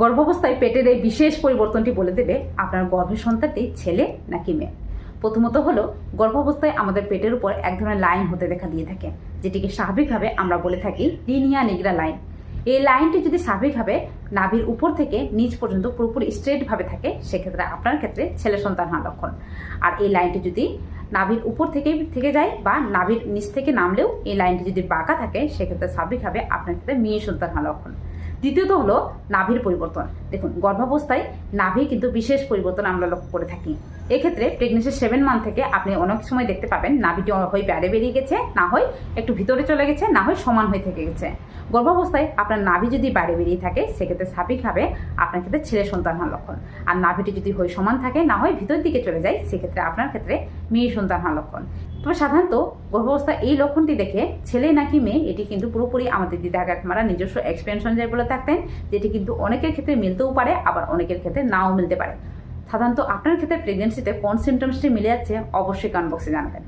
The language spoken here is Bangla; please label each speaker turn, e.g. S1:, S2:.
S1: গর্ভাবস্থায় পেটের এই বিশেষ পরিবর্তনটি বলে দেবে আপনার গর্ভের সন্তানটি ছেলে নাকি মেয়ে। প্রথমত হলো, গর্ভাবস্থায় আমাদের পেটের উপর এক ধরনের লাইন হতে দেখা দিয়ে থাকে, যেটিকে স্বাভাবিকভাবে আমরা বলে থাকি লিনিয়া নিগ্রা লাইন। এই লাইনটি যদি স্বাভাবিকভাবে নাভির উপর থেকে নিচ পর্যন্ত পুরোপুরি স্ট্রেটভাবে থাকে, সেক্ষেত্রে আপনার ক্ষেত্রে ছেলে সন্তান হওয়ার লক্ষণ। আর এই লাইনটি যদি নাভির উপর থেকে থেকে যায় বা নাভির নিচ থেকে নামলেও এই লাইনটি যদি বাঁকা থাকে, সেক্ষেত্রে স্বাভাবিকভাবে আপনার ক্ষেত্রে মেয়ে সন্তান হওয়ার লক্ষণ। দ্বিতীয়ত হলো নাভির পরিবর্তন। দেখুন, গর্ভাবস্থায় নাভি কিন্তু বিশেষ পরিবর্তন আমরা লক্ষ্য করে থাকি। এক্ষেত্রে প্রেগনেন্সির সেভেন মান্থ থেকে আপনি অনেক সময় দেখতে পাবেন, নাভিটি হয় বাইরে বেরিয়ে গেছে, না হয় একটু ভিতরে চলে গেছে, না হয় সমান হয়ে থেকে গেছে। গর্ভাবস্থায় আপনার নাভি যদি বাইরে বেরিয়ে থাকে, সেক্ষেত্রে স্বাভাবিকভাবে আপনার ক্ষেত্রে ছেলে সন্তান হওয়ার লক্ষণ। আর নাভিটি যদি হয় সমান থাকে, না হয় ভিতর দিকে চলে যায়, সেক্ষেত্রে আপনার ক্ষেত্রে মেয়ে সন্তান হওয়ার লক্ষণ। তবে সাধারণত গর্ভাবস্থায় এই লক্ষণটি দেখে ছেলে নাকি মেয়ে, এটি কিন্তু পুরোপুরি আমাদের দিদা কাকিমারা নিজস্ব এক্সপেনশন যায় বলে থাকতেন, যেটি কিন্তু অনেকের ক্ষেত্রে মিলতেও পারে, আবার অনেকের ক্ষেত্রে নাও মিলতে পারে। সাধারণত আপনার ক্ষেত্রে প্রেগনেন্সিতে কোন সিমটমসটি মিলে যাচ্ছে, অবশ্যই কমেন্ট বক্সে জানাবেন।